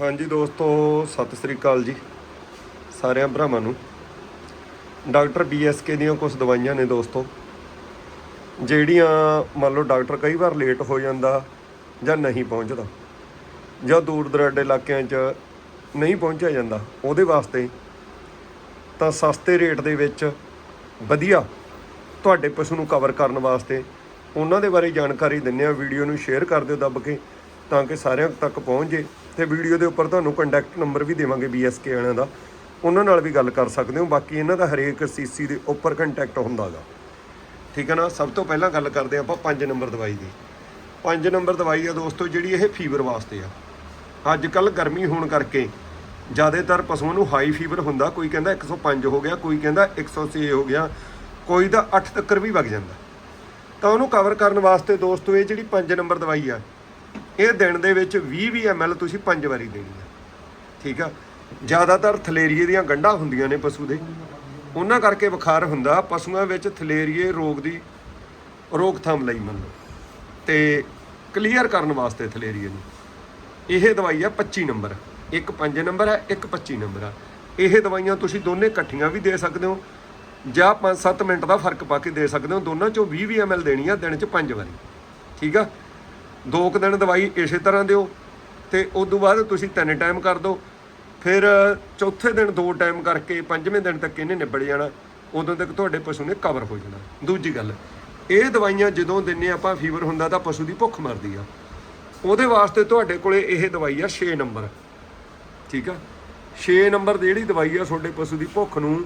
ਹਾਂਜੀ ਦੋਸਤੋ, ਸਤਿ ਸ੍ਰੀ ਅਕਾਲ ਜੀ ਸਾਰਿਆਂ ਭਰਾਵਾਂ ਨੂੰ। ਡਾਕਟਰ ਬੀਐਸਕੇ ਦੀਆਂ ਕੁਝ ਦਵਾਈਆਂ ਨੇ ਦੋਸਤੋ, ਜਿਹੜੀਆਂ ਮੰਨ ਲਓ ਡਾਕਟਰ ਕਈ ਵਾਰ ਲੇਟ ਹੋ ਜਾਂਦਾ ਜਾਂ ਨਹੀਂ ਪਹੁੰਚਦਾ, ਜਾਂ ਦੂਰ ਦਰਾਡੇ ਇਲਾਕਿਆਂ 'ਚ ਨਹੀਂ ਪਹੁੰਚਿਆ ਜਾਂਦਾ, ਉਹਦੇ ਵਾਸਤੇ ਤਾਂ ਸਸਤੇ ਰੇਟ ਦੇ ਵਿੱਚ ਵਧੀਆ ਤੁਹਾਡੇ ਪਸ਼ੂ ਨੂੰ ਕਵਰ ਕਰਨ ਵਾਸਤੇ ਉਹਨਾਂ ਦੇ ਬਾਰੇ ਜਾਣਕਾਰੀ ਦਿੰਨੇ ਆ ਵੀਡੀਓ ਨੂੰ ਸ਼ੇਅਰ ਕਰ ਦਿਓ ਦੱਬ ਕੇ, ਤਾਂ ਕਿ ਸਾਰਿਆਂ ਤੱਕ ਪਹੁੰਚ ਜੇ। ਤੇ ਵੀਡੀਓ ਦੇ ਉੱਪਰ ਤੁਹਾਨੂੰ ਕੰਟੈਕਟ ਨੰਬਰ ਵੀ ਦੇਵਾਂਗੇ BSK ਵਾਲਿਆਂ ਦਾ। ਉਹਨਾਂ ਨਾਲ ਵੀ ਗੱਲ ਕਰ ਸਕਦੇ ਹੋ, ਬਾਕੀ ਇਹਨਾਂ ਦਾ ਹਰੇਕ ਸੀਸੀ ਦੇ ਉੱਪਰ ਕੰਟੈਕਟ ਹੁੰਦਾਗਾ। ਠੀਕ ਹੈ ਨਾ? ਸਭ ਤੋਂ ਪਹਿਲਾਂ ਗੱਲ ਕਰਦੇ ਆਪਾਂ 5 ਨੰਬਰ ਦਵਾਈ ਦੀ। 5 ਨੰਬਰ ਦਵਾਈ ਆ ਦੋਸਤੋ, ਜਿਹੜੀ ਇਹ ਫੀਵਰ ਵਾਸਤੇ ਆ। ਅੱਜ ਕੱਲ ਗਰਮੀ ਹੋਣ ਕਰਕੇ ਜ਼ਿਆਦਾਤਰ ਪਸ਼ੂਆਂ ਨੂੰ ਹਾਈ ਫੀਵਰ ਹੁੰਦਾ, ਕੋਈ ਕਹਿੰਦਾ 105 ਹੋ ਗਿਆ, ਕੋਈ ਕਹਿੰਦਾ 106 ਹੋ ਗਿਆ, ਕੋਈ ਦਾ 8 ਤੱਕ ਵੀ ਵਗ ਜਾਂਦਾ। ਤਾਂ ਉਹਨੂੰ ਕਵਰ ਕਰਨ ਵਾਸਤੇ ਦੋਸਤੋ, ਇਹ ਜਿਹੜੀ 5 ਨੰਬਰ ਦਵਾਈ ਆ ਇਹ ਦਿਨ ਦੇ ਵਿੱਚ 20 20 ml ਤੁਸੀਂ ਪੰਜ ਵਾਰੀ ਦੇਣੀ ਆ ਠੀਕ ਆ? ਜ਼ਿਆਦਾਤਰ ਥਲੇਰੀਏ ਦੀਆਂ ਗੰਢਾਂ ਹੁੰਦੀਆਂ ਨੇ ਪਸ਼ੂ ਦੇ। ਉਹਨਾਂ ਕਰਕੇ ਬੁਖਾਰ ਹੁੰਦਾ, ਪਸ਼ੂਆਂ ਵਿੱਚ ਥਲੇਰੀਏ ਰੋਗ ਦੀ ਰੋਕਥਾਮ ਲਈ ਮੰਨ। ਲਓ ਤੇ ਕਲੀਅਰ ਕਰਨ ਵਾਸਤੇ ਥਲੇਰੀਏ ਨੂੰ। ਇਹ ਦਵਾਈ ਆ 25 ਨੰਬਰ। ਇੱਕ 5 ਨੰਬਰ ਹੈ ਇੱਕ 25 ਨੰਬਰ ਆ। ਇਹ ਦਵਾਈਆਂ ਤੁਸੀਂ ਦੋਨੇ ਇਕੱਠੀਆਂ ਵੀ ਦੇ ਸਕਦੇ ਹੋ। ਜਾਂ 5-7 ਮਿੰਟ ਦਾ ਫ਼ਰਕ ਪਾ ਕੇ ਦੇ ਸਕਦੇ ਹੋ। ਦੋਨਾਂ ਚੋਂ 20 20 ml ਦੇਣੀ ਆ, ਦਿਨ 'ਚ 5 ਵਾਰੀ। ਠੀਕ ਆ? ਦੋ ਕੁ ਦਿਨ ਦਵਾਈ ਇਸੇ ਤਰ੍ਹਾਂ ਦਿਓ ਤੇ ਉਸ ਤੋਂ ਬਾਅਦ ਤੁਸੀਂ ਤਿੰਨ ਟਾਈਮ ਕਰ ਦਿਓ। ਫਿਰ ਚੌਥੇ ਦਿਨ ਦੋ ਟਾਈਮ ਕਰਕੇ ਪੰਜਵੇਂ ਦਿਨ ਤੱਕ ਇਹਨੇ ਨਿਬੜ ਜਾਣਾ, ਉਦੋਂ ਤੱਕ ਤੁਹਾਡੇ ਪਸ਼ੂ ਨੇ ਕਵਰ ਹੋ ਜਾਣਾ। ਦੂਜੀ ਗੱਲ, ਇਹ ਦਵਾਈਆਂ ਜਦੋਂ ਦਿੰਨੇ ਆਪਾਂ ਫੀਵਰ ਹੁੰਦਾ ਤਾਂ ਪਸ਼ੂ ਦੀ ਭੁੱਖ ਮਰਦੀ ਆ। ਉਹਦੇ ਵਾਸਤੇ ਤੁਹਾਡੇ ਕੋਲੇ ਇਹ ਦਵਾਈ ਆ 6 ਨੰਬਰ। ਠੀਕ ਆ? 6 ਨੰਬਰ ਦੀ ਜਿਹੜੀ ਦਵਾਈ ਆ, ਤੁਹਾਡੇ ਪਸ਼ੂ ਦੀ ਭੁੱਖ ਨੂੰ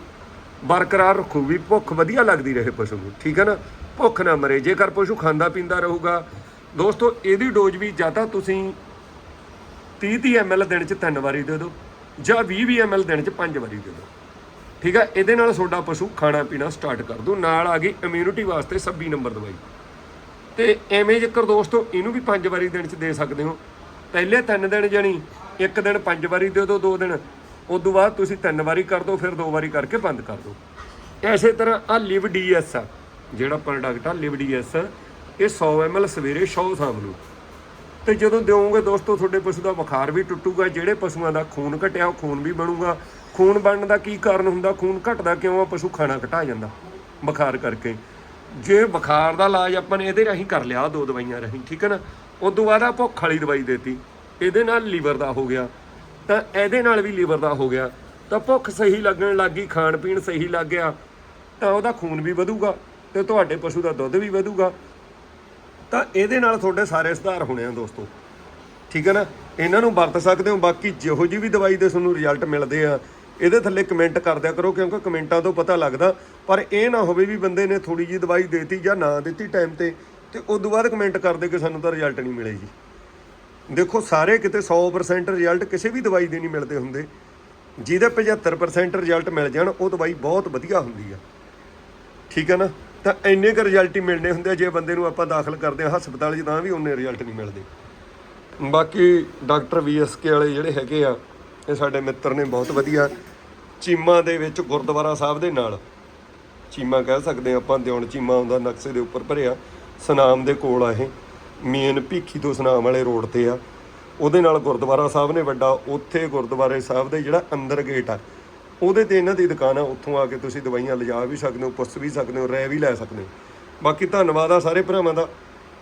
ਬਰਕਰਾਰ ਰੱਖੂਗੀ, ਭੁੱਖ ਵਧੀਆ ਲੱਗਦੀ ਰਹੇ ਪਸ਼ੂ ਨੂੰ। ਠੀਕ ਹੈ ਨਾ? ਭੁੱਖ ਨਾ ਮਰੇ, ਜੇਕਰ ਪਸ਼ੂ ਖਾਂਦਾ ਪੀਂਦਾ ਰਹੂਗਾ ਦੋਸਤੋ, ਇਹਦੀ ਡੋਜ਼ ਵੀ ਜਾਂ ਤਾਂ ਤੁਸੀਂ 30 30 ml ਦਿਨ 'ਚ ਤਿੰਨ ਵਾਰੀ ਦੇ ਦਿਓ ਜਾਂ 20 20 ml ਦਿਨ 'ਚ ਪੰਜ ਵਾਰੀ ਦੇ ਦਿਓ। ਠੀਕ ਹੈ ਇਹਦੇ ਨਾਲ ਤੁਹਾਡਾ ਪਸ਼ੂ ਖਾਣਾ ਪੀਣਾ ਸਟਾਰਟ ਕਰ ਦੂ ਨਾਲ ਆ ਗਈ ਇਮਿਊਨਿਟੀ ਵਾਸਤੇ 26 ਨੰਬਰ ਦਵਾਈ। ਤੇ ਐਵੇਂ ਜੇਕਰ ਦੋਸਤੋ, ਇਹਨੂੰ ਵੀ ਪੰਜ ਵਾਰੀ ਦਿਨ 'ਚ ਦੇ ਸਕਦੇ ਹੋ। ਪਹਿਲੇ ਤਿੰਨ ਦਿਨ ਜਾਣੀ ਇੱਕ ਦਿਨ ਪੰਜ ਵਾਰੀ ਦੇ ਦਿਓ, ਦੋ ਦਿਨ। ਉਸ ਤੋਂ ਬਾਅਦ ਤੁਸੀਂ ਤਿੰਨ ਵਾਰੀ ਕਰ ਦਿਓ, ਫਿਰ ਦੋ ਵਾਰੀ ਕਰਕੇ ਬੰਦ ਕਰ ਦਿਓ। ਐਸੇ ਤਰ੍ਹਾਂ ਆ ਲਿਵ ਡੀਐਸ ਆ। ਜਿਹੜਾ ਪ੍ਰੋਡਕਟ ਆ ਲਿਵ ਡੀਐਸ ਇਹ 100 ml ਸਵੇਰੇ 100 ਸ਼ਾਮ ਨੂੰ। ਤੇ ਜਦੋਂ ਦਿਓਗੇ ਦੋਸਤੋ, ਤੁਹਾਡੇ ਪਸ਼ੂ ਦਾ ਬੁਖਾਰ ਵੀ ਟੁੱਟੂਗਾ, ਜਿਹੜੇ ਪਸ਼ੂਆਂ ਦਾ ਖੂਨ ਘਟਿਆ, ਉਹ ਖੂਨ ਵੀ ਬਣੂਗਾ। ਖੂਨ ਬਣਨ ਦਾ ਕੀ ਕਾਰਨ ਹੁੰਦਾ? ਖੂਨ ਘਟਦਾ ਕਿਉਂ? ਆ ਪਸ਼ੂ ਖਾਣਾ ਘਟਾ ਜਾਂਦਾ ਬੁਖਾਰ ਕਰਕੇ। ਜੇ ਬੁਖਾਰ ਦਾ ਇਲਾਜ ਆਪਾਂ ਨੇ ਇਹਦੇ ਰਾਹੀਂ ਕਰ ਲਿਆ, ਦੋ ਦਵਾਈਆਂ ਰਾਹੀਂ, ਠੀਕ ਹੈ ਨਾ? ਉਸ ਤੋਂ ਬਾਅਦ ਆ ਭੁੱਖ ਵਾਲੀ ਦਵਾਈ ਦੇਤੀ। ਇਹਦੇ ਨਾਲ ਲੀਵਰ ਦਾ ਹੋ ਗਿਆ। ਤਾਂ ਇਹਦੇ ਨਾਲ ਵੀ ਲੀਵਰ ਦਾ ਹੋ ਗਿਆ। ਤਾਂ ਭੁੱਖ ਸਹੀ ਲੱਗਣ ਲੱਗੀ ਖਾਣ ਪੀਣ ਸਹੀ ਲੱਗ ਗਿਆ, ਤਾਂ ਉਹਦਾ ਖੂਨ ਵੀ ਵਧੂਗਾ ਤੇ ਤੁਹਾਡੇ ਪਸ਼ੂ ਦਾ ਦੁੱਧ ਵੀ ਵਧੂਗਾ। ਤਾਂ ਇਹਦੇ ਨਾਲ ਤੁਹਾਡੇ ਸਾਰੇ ਸੁਧਾਰ ਹੋਣੇ ਆ ਦੋਸਤੋ। ਠੀਕ ਹੈ ਨਾ? ਇਹਨਾਂ ਨੂੰ ਵਰਤ ਸਕਦੇ ਹੋ, ਬਾਕੀ ਜਿਹੋ ਜੀ ਵੀ ਦਵਾਈ ਦੇ ਤੁਹਾਨੂੰ ਰਿਜ਼ਲਟ ਮਿਲਦੇ ਆ, ਇਹਦੇ ਥੱਲੇ ਕਮੈਂਟ ਕਰ ਦਿਆ ਕਰੋ, ਕਿਉਂਕਿ ਕਮੈਂਟਾਂ ਤੋਂ ਪਤਾ ਲੱਗਦਾ। ਪਰ ਇਹ ਨਾ ਹੋਵੇ ਵੀ ਬੰਦੇ ਨੇ ਥੋੜੀ ਜੀ ਦਵਾਈ ਦੇਤੀ ਜਾਂ ਨਾ ਦਿੱਤੀ ਟਾਈਮ ਤੇ ਤੇ ਉਸ ਤੋਂ ਬਾਅਦ ਕਮੈਂਟ ਕਰਦੇ ਕਿ ਸਾਨੂੰ ਤਾਂ ਰਿਜ਼ਲਟ ਨਹੀਂ ਮਿਲੇ ਜੀ ਦੇਖੋ, ਸਾਰੇ ਕਿਤੇ 100% ਰਿਜ਼ਲਟ ਕਿਸੇ ਵੀ ਦਵਾਈ ਦੇ ਨਹੀਂ ਮਿਲਦੇ ਹੁੰਦੇ। ਜਿਹਦੇ 75% ਰਿਜ਼ਲਟ ਮਿਲ ਜਾਣ, ਉਹ ਦਵਾਈ ਬਹੁਤ ਵਧੀਆ ਹੁੰਦੀ ਆ। ਠੀਕ ਹੈ ਨਾ? ਤਾਂ ਇੰਨੇ ਕੁ ਰਿਜ਼ਲਟ ਹੀ ਮਿਲਣੇ ਹੁੰਦੇ ਆ, ਜੇ ਬੰਦੇ ਨੂੰ ਆਪਾਂ ਦਾਖਲ ਕਰਦੇ ਆ ਹਸਪਤਾਲ 'ਚ ਤਾਂ ਵੀ ਉਹਨੇ ਰਿਜ਼ਲਟ ਨਹੀਂ ਮਿਲਦੇ। ਬਾਕੀ ਡਾਕਟਰ ਵੀਐਸਕੇ ਵਾਲੇ ਜਿਹੜੇ ਹੈਗੇ ਆ, ਇਹ ਸਾਡੇ ਮਿੱਤਰ ਨੇ ਬਹੁਤ ਵਧੀਆ। ਚੀਮਾ ਦੇ ਵਿੱਚ ਗੁਰਦੁਆਰਾ ਸਾਹਿਬ ਦੇ ਨਾਲ। ਚੀਮਾ ਕਹਿ ਸਕਦੇ ਹਾਂ ਆਪਾਂ ਦਿਉਣ ਚੀਮਾ ਆਉਂਦਾ ਨਕਸ਼ੇ ਦੇ ਉੱਪਰ ਭਰਿਆ। ਸਨਾਮ ਦੇ ਕੋਲ ਆ ਇਹ। ਮੇਨ ਭੀਖੀ ਤੋਂ ਸਨਾਮ ਵਾਲੇ ਰੋਡ ਤੇ ਆ। ਉਹਦੇ ਨਾਲ ਗੁਰਦੁਆਰਾ ਸਾਹਿਬ ਨੇ ਵੱਡਾ। ਉੱਥੇ ਗੁਰਦੁਆਰੇ ਸਾਹਿਬ ਦੇ ਜਿਹੜਾ ਅੰਦਰ ਗੇਟ ਆ ਉਹਦੇ ਤੇ ਇਹਨਾਂ ਦੀ ਦੁਕਾਨ ਆ, ਉੱਥੋਂ ਆ ਕੇ ਤੁਸੀਂ ਦਵਾਈਆਂ ਲਿਜਾ ਵੀ ਸਕਦੇ ਹੋ, ਪੁੱਛ ਵੀ ਸਕਦੇ ਹੋ, ਰਹਿ ਵੀ ਲੈ ਸਕਦੇ ਹੋ। ਬਾਕੀ ਧੰਨਵਾਦ ਆ ਸਾਰੇ ਭਰਾਵਾਂ ਦਾ।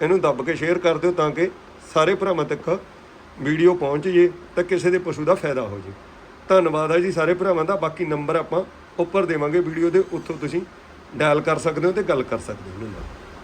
ਇਹਨੂੰ ਦੱਬ ਕੇ ਸ਼ੇਅਰ ਕਰ ਦਿਓ ਤਾਂ ਕਿ ਸਾਰੇ ਭਰਾਵਾਂ ਤੱਕ ਵੀਡੀਓ ਪਹੁੰਚ ਜੇ ਤਾਂ ਕਿਸੇ ਦੇ ਪਸ਼ੂ ਦਾ ਫਾਇਦਾ ਹੋ ਜੇ। ਧੰਨਵਾਦ ਆ ਜੀ ਸਾਰੇ ਭਰਾਵਾਂ ਦਾ। ਬਾਕੀ ਨੰਬਰ ਆਪਾਂ ਉੱਪਰ ਦੇਵਾਂਗੇ ਵੀਡੀਓ ਦੇ, ਉੱਥੋਂ ਤੁਸੀਂ ਡਾਇਲ ਕਰ ਸਕਦੇ ਹੋ ਤੇ ਗੱਲ ਕਰ ਸਕਦੇ ਹੋ। ਧੰਨਵਾਦ।